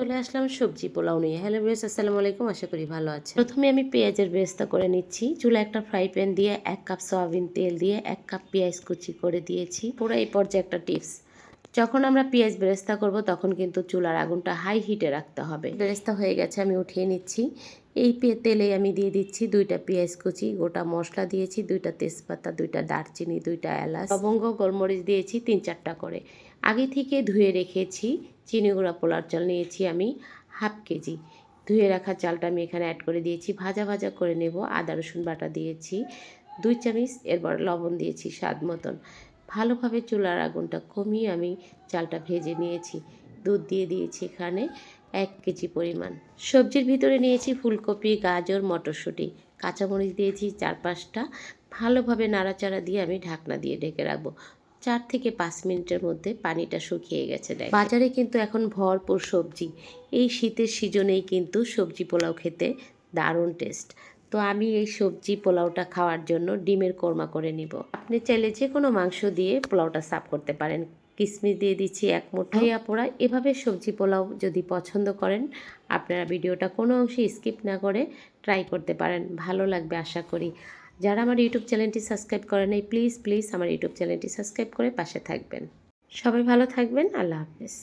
চলে আসলাম সবজি পোলাও নিয়ে। হ্যালো বেস আসসালামু আলাইকুম, আশা করি ভালো আছে প্রথমে আমি পেঁয়াজের বেরেস্তা করে নিচ্ছি। চুলা একটা ফ্রাই প্যান দিয়ে এক কাপ সয়াবিন তেল দিয়ে এক কাপ পেঁয়াজ কুচি করে দিয়েছি। পুরো এই পর্যায়ে একটা টিপস যখন আমরা পেঁয়াজ বেরেস্তা করব, তখন কিন্তু চুলার আগুনটা হাই হিটে রাখতে হবে। বেরেস্তা হয়ে গেছে, আমি উঠিয়ে নিচ্ছি। এই তেলে আমি দিয়ে দিচ্ছি দুইটা পেঁয়াজ কুচি, গোটা মশলা দিয়েছি, দুইটা তেজপাতা, দুইটা দারচিনি, দুইটা এলাচ, লবঙ্গ, গোলমরিচ দিয়েছি তিন চারটা করে। আগে থেকে ধুয়ে রেখেছি, চিনি গুঁড়া পোলার চাল নিয়েছি আমি হাফ কেজি। ধুয়ে রাখা চালটা আমি এখানে অ্যাড করে দিয়েছি, ভাজা ভাজা করে নেব, আদা, রসুন বাটা দিয়েছি, দুই চামচ এরপর লবণ দিয়েছি স্বাদ মতন। ভালোভাবে চুলার আগুনটা কমিয়ে আমি চালটা ভেজে নিয়েছি। দুধ দিয়ে দিয়েছি এখানে এক কেজি পরিমাণ। সবজির ভিতরে নিয়েছি ফুলকপি, গাজর, মটরশুঁটি। কাঁচামরিচ দিয়েছি চার পাঁচটা। ভালোভাবে নাড়াচাড়া দিয়ে আমি ঢাকনা দিয়ে ঢেকে রাখব। চার থেকে পাঁচ মিনিটের মধ্যে পানিটা শুকিয়ে গেছে দেখ বাজারে কিন্তু এখন ভরপুর সবজি। এই শীতের সিজনেই কিন্তু সবজি পোলাও খেতে দারুণ টেস্ট। তো আমি এই সবজি পোলাওটা খাওয়ার জন্য ডিমের কোরমা করে নিব। আপনি চাইলে যে কোনো মাংস দিয়ে পোলাওটা সাফ করতে পারেন। কিশমিশ দিয়ে দিচ্ছি এক মুঠাই আপোড়া এভাবে সবজি পোলাও যদি পছন্দ করেন আপনারা ভিডিওটা কোনো অংশে স্কিপ না করে ট্রাই করতে পারেন। ভালো লাগবে আশা করি। যারা আমার ইউটিউব চ্যানেলটি সাবস্ক্রাইব করে নেই প্লিজ প্লিজ আমার ইউটিউব চ্যানেলটি সাবস্ক্রাইব করে পাশে থাকবেন। সবাই ভালো থাকবেন। আল্লাহ হাফেজ।